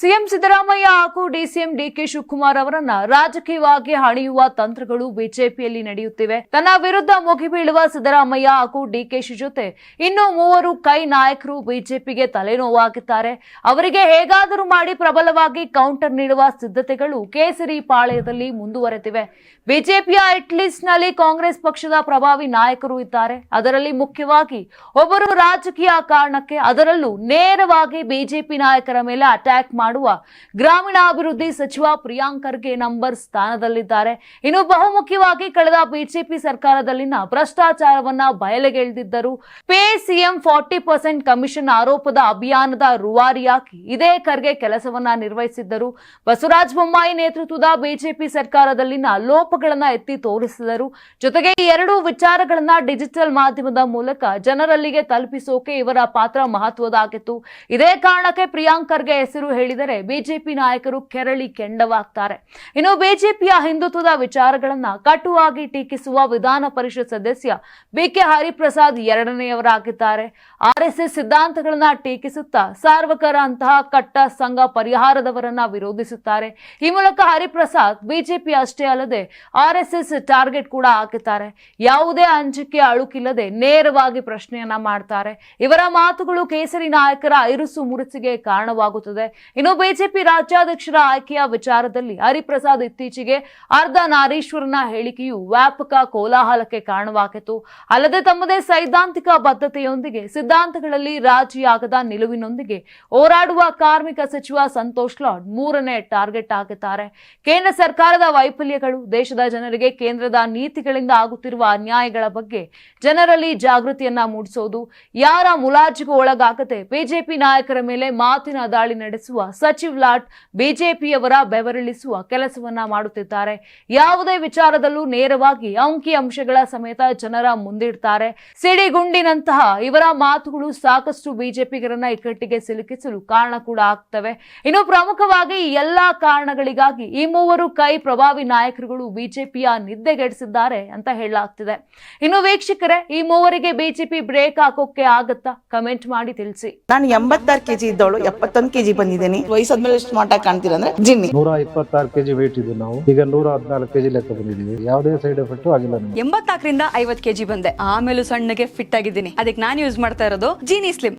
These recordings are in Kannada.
ಸಿಎಂ ಸಿದ್ದರಾಮಯ್ಯ ಹಾಗೂ ಡಿಸಿಎಂ ಡಿಕೆ ಶಿವಕುಮಾರ್ ಅವರನ್ನ ರಾಜಕೀಯವಾಗಿ ಹಣಿಯುವ ತಂತ್ರಗಳು ಬಿಜೆಪಿಯಲ್ಲಿ ನಡೆಯುತ್ತಿವೆ. ತನ್ನ ವಿರುದ್ಧ ಮುಗಿಬೀಳುವ ಸಿದ್ದರಾಮಯ್ಯ ಹಾಗೂ ಡಿಕೆಶಿ ಜೊತೆ ಇನ್ನು ಮೂವರು ಕೈ ನಾಯಕರು ಬಿಜೆಪಿಗೆ ತಲೆನೋವಾಗಿದ್ದಾರೆ. ಅವರಿಗೆ ಹೇಗಾದರೂ ಮಾಡಿ ಪ್ರಬಲವಾಗಿ ಕೌಂಟರ್ ನೀಡುವ ಸಿದ್ಧತೆಗಳು ಕೇಸರಿ ಪಾಳ್ಯದಲ್ಲಿ ಮುಂದುವರೆದಿವೆ. ಬಿಜೆಪಿಯ ಲಿಸ್ಟ್ನಲ್ಲಿ ಕಾಂಗ್ರೆಸ್ ಪಕ್ಷದ ಪ್ರಭಾವಿ ನಾಯಕರು ಇದ್ದಾರೆ. ಅದರಲ್ಲಿ ಮುಖ್ಯವಾಗಿ ಒಬ್ಬರು ರಾಜಕೀಯ ಕಾರಣಕ್ಕೆ ಅದರಲ್ಲೂ ನೇರವಾಗಿ ಬಿಜೆಪಿ ನಾಯಕರ ಮೇಲೆ ಅಟ್ಯಾಕ್ ಮಾಡುವ ಗ್ರಾಮೀಣಾಭಿವೃದ್ಧಿ ಸಚಿವ ಪ್ರಿಯಾಂಕ್ ಖರ್ಗೆ ನಂಬರ್ ಸ್ಥಾನದಲ್ಲಿದ್ದಾರೆ. ಇನ್ನು ಬಹುಮುಖ್ಯವಾಗಿ ಕಳೆದ ಬಿಜೆಪಿ ಸರ್ಕಾರದಲ್ಲಿನ ಭ್ರಷ್ಟಾಚಾರವನ್ನ ಬಯಲಿಗೆಳೆದಿದ್ದರು pay CM forty percent commission ಆರೋಪದ ಅಭಿಯಾನದ ರೂವಾರಿಯಾಗಿ ಇದೇ ಖರ್ಗೆ ಕೆಲಸವನ್ನ ನಿರ್ವಹಿಸಿದ್ದರು. ಬಸವರಾಜ ಬೊಮ್ಮಾಯಿ ನೇತೃತ್ವದ ಬಿಜೆಪಿ ಸರ್ಕಾರದಲ್ಲಿನ ಲೋಪಗಳನ್ನ ಎತ್ತಿ ತೋರಿಸಿದರು. ಜೊತೆಗೆ ಎರಡು ವಿಚಾರಗಳನ್ನ ಡಿಜಿಟಲ್ ಮಾಧ್ಯಮದ ಮೂಲಕ ಜನರಲ್ಲಿಗೆ ತಲುಪಿಸೋಕೆ ಇವರ ಪಾತ್ರ ಮಹತ್ವದಾಗಿತ್ತು ಇದೇ ಕಾರಣಕ್ಕೆ ಪ್ರಿಯಾಂಕ್ ಖರ್ಗೆ ಹೆಸರು ಹೇಳಿದರೆ ಬಿಜೆಪಿ ನಾಯಕರು ಕೆರಳಿ ಕೆಂಡವಾಗ್ತಾರೆ. ಇನ್ನು ಬಿಜೆಪಿಯ ಹಿಂದುತ್ವದ ವಿಚಾರಗಳನ್ನ ಕಟುವಾಗಿ ಟೀಕಿಸುವ ವಿಧಾನ ಪರಿಷತ್ ಸದಸ್ಯ ಬಿಕೆ ಹರಿಪ್ರಸಾದ್ ಎರಡನೆಯವರಾಗಿದ್ದಾರೆ. ಆರ್ಎಸ್ಎಸ್ ಸಿದ್ಧಾಂತಗಳನ್ನ ಟೀಕಿಸುತ್ತಾ ಸಾರ್ವಕರ ಅಂತಹ ಕಟ್ಟ ಸಂಘ ಪರಿಹಾರದವರನ್ನ ವಿರೋಧಿಸುತ್ತಾರೆ. ಈ ಮೂಲಕ ಹರಿಪ್ರಸಾದ್ ಬಿಜೆಪಿ ಅಷ್ಟೇ ಅಲ್ಲದೆ ಆರ್ಎಸ್ಎಸ್ ಟಾರ್ಗೆಟ್ ಕೂಡ ಹಾಕಿದ್ದಾರೆ. ಯಾವುದೇ ಅಂಜಿಕೆ ಅಳುಕಿಲ್ಲದೆ ನೇರವಾಗಿ ಪ್ರಶ್ನೆಯನ್ನ ಮಾಡ್ತಾರೆ. ಇವರ ಮಾತುಗಳು ಕೇಸರಿ ನಾಯಕರ ಐರುಸು ಮುರುಸಿಗೆ ಕಾರಣವಾಗುತ್ತದೆ. ಇನ್ನು ಬಿಜೆಪಿ ರಾಜ್ಯಾಧ್ಯಕ್ಷರ ಆಯ್ಕೆಯ ವಿಚಾರದಲ್ಲಿ ಹರಿಪ್ರಸಾದ್ ಇತ್ತೀಚೆಗೆ ಅರ್ಧ ನಾರೀಶ್ವರನ ಹೇಳಿಕೆಯು ವ್ಯಾಪಕ ಕೋಲಾಹಲಕ್ಕೆ ಕಾರಣವಾಗಿತ್ತು ಅಲ್ಲದೆ ತಮ್ಮದೇ ಸೈದ್ಧಾಂತಿಕ ಬದ್ಧತೆಯೊಂದಿಗೆ ಸಿದ್ಧಾಂತಗಳಲ್ಲಿ ರಾಜಿಯಾಗದ ನಿಲುವಿನೊಂದಿಗೆ ಹೋರಾಡುವ ಕಾರ್ಮಿಕ ಸಚಿವ ಸಂತೋಷ್ ಲಾಡ್ ಮೂರನೇ ಟಾರ್ಗೆಟ್ ಆಗಿದ್ದಾರೆ ಕೇಂದ್ರ ಸರ್ಕಾರದ ವೈಫಲ್ಯಗಳು ದೇಶದ ಜನರಿಗೆ ಕೇಂದ್ರದ ನೀತಿಗಳಿಂದ ಆಗುತ್ತಿರುವ ಅನ್ಯಾಯಗಳ ಬಗ್ಗೆ ಜನರಲ್ಲಿ ಜಾಗೃತಿಯನ್ನ ಮೂಡಿಸೋದು. ಯಾರ ಮುಲಾಜಿಗೂ ಒಳಗಾಗದೆ ಬಿಜೆಪಿ ನಾಯಕರ ಮೇಲೆ ಮಾತಿನ ದಾಳಿ ನಡೆಸುವ ಸಚಿವ್ ಲಾಟ್ ಬಿಜೆಪಿಯವರ ಬೆವರಿಳಿಸುವ ಕೆಲಸವನ್ನ ಮಾಡುತ್ತಿದ್ದಾರೆ. ಯಾವುದೇ ವಿಚಾರದಲ್ಲೂ ನೇರವಾಗಿ ಅಂಕಿ ಅಂಶಗಳ ಸಮೇತ ಜನರ ಮುಂದಿಡ್ತಾರೆ. ಸಿಡಿಗುಂಡಿನಂತಹ ಇವರ ಮಾತುಗಳು ಸಾಕಷ್ಟು ಬಿಜೆಪಿಗರನ್ನ ಇಕ್ಕಟ್ಟಿಗೆ ಸಿಲುಕಿಸಲು ಕಾರಣ ಕೂಡ ಆಗ್ತವೆ. ಇನ್ನು ಪ್ರಮುಖವಾಗಿ ಎಲ್ಲಾ ಕಾರಣಗಳಿಗಾಗಿ ಈ ಮೂವರು ಕೈ ಪ್ರಭಾವಿ ನಾಯಕರುಗಳು ಬಿಜೆಪಿಯ ನಿದ್ದೆಗೆಡಿಸಿದ್ದಾರೆ ಅಂತ ಹೇಳಲಾಗ್ತಿದೆ. ಇನ್ನು ವೀಕ್ಷಕರೇ, ಈ ಮೂವರಿಗೆ ಬಿಜೆಪಿ ಬ್ರೇಕ್ ಹಾಕೋಕೆ ಆಗತ್ತಾ? ಕಮೆಂಟ್ ಮಾಡಿ ತಿಳಿಸಿ. ನಾನು ಎಂಬತ್ತಾರು ಕೆಜಿ ಇದ್ದವಳು, ಎಪ್ಪತ್ತೊಂದು ಕೆಜಿ ಬಂದಿದ್ದೀನಿ. ವಯಸ್ಸಾದ್ಮೇಲೆ ಸ್ಮಾರ್ಟ್ ಆಗಿ ಕಾಣ್ತೀರ ಅಂದ್ರೆ ಜಿನ್ನಿ. ನೂರ ಇಪ್ಪತ್ತಾರು ಕೆಜಿ ವೇಟ್ ಇದ್ದು ನಾವು. ಈಗ ನೂರ ಹದಿನಾಲ್ಕು ಕೆಜಿ ಲೆಕ್ಕ ಬಂದಿದ್ದೀವಿ. ಯಾವುದೇ ಸೈಡ್ ಎಫೆಕ್ಟ್ ಆಗಿಲ್ಲ ನಮಗೆ. ಎಂಬತ್ನಾಲ್ಕರಿಂದ ಐವತ್ ಕೆಜಿ ಬಂದೆ. ಆಮೇಲೂ ಸಣ್ಣಗೆ ಫಿಟ್ ಆಗಿದ್ದೀನಿ. ಅದಕ್ಕೆ ನಾನು ಯೂಸ್ ಮಾಡ್ತಾ ಇರೋದು ಜೀನಿ ಸ್ಲಿಮ್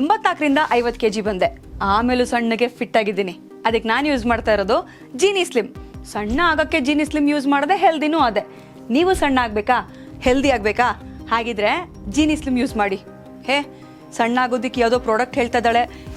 ಎಂಬತ್ನಾಲ್ಕರಿಂದ ಐವತ್ ಕೆಜಿ ಬಂದೆ. ಆಮೇಲೂ ಸಣ್ಣಗೆ ಫಿಟ್ ಆಗಿದ್ದೀನಿ. ಅದಕ್ಕೆ ನಾನು ಯೂಸ್ ಮಾಡ್ತಾ ಇರೋದು ಜೀನಿ ಸ್ಲಿಮ್ ಸಣ್ಣ ಆಗಕ್ಕೆ ಜೀನಿ ಸ್ಲಿಮ್ ಯೂಸ್ ಮಾಡದೆ ಹೆಲ್ದಿನೂ ಅದೇ. ನೀವು ಸಣ್ಣ ಆಗ್ಬೇಕಾ? ಹೆಲ್ದಿ ಆಗ್ಬೇಕಾ? ಹಾಗಿದ್ರೆ ಜೀನಿ ಸ್ಲಿಮ್ ಯೂಸ್ ಮಾಡಿ. ಹೇ ಸಣ್ಣ ಆಗೋದಿಕ್ಕೆ ಯಾವುದೋ ಪ್ರಾಡಕ್ಟ್ ಹೇಳ್ತಾ ಇದ್ದಾಳೆ.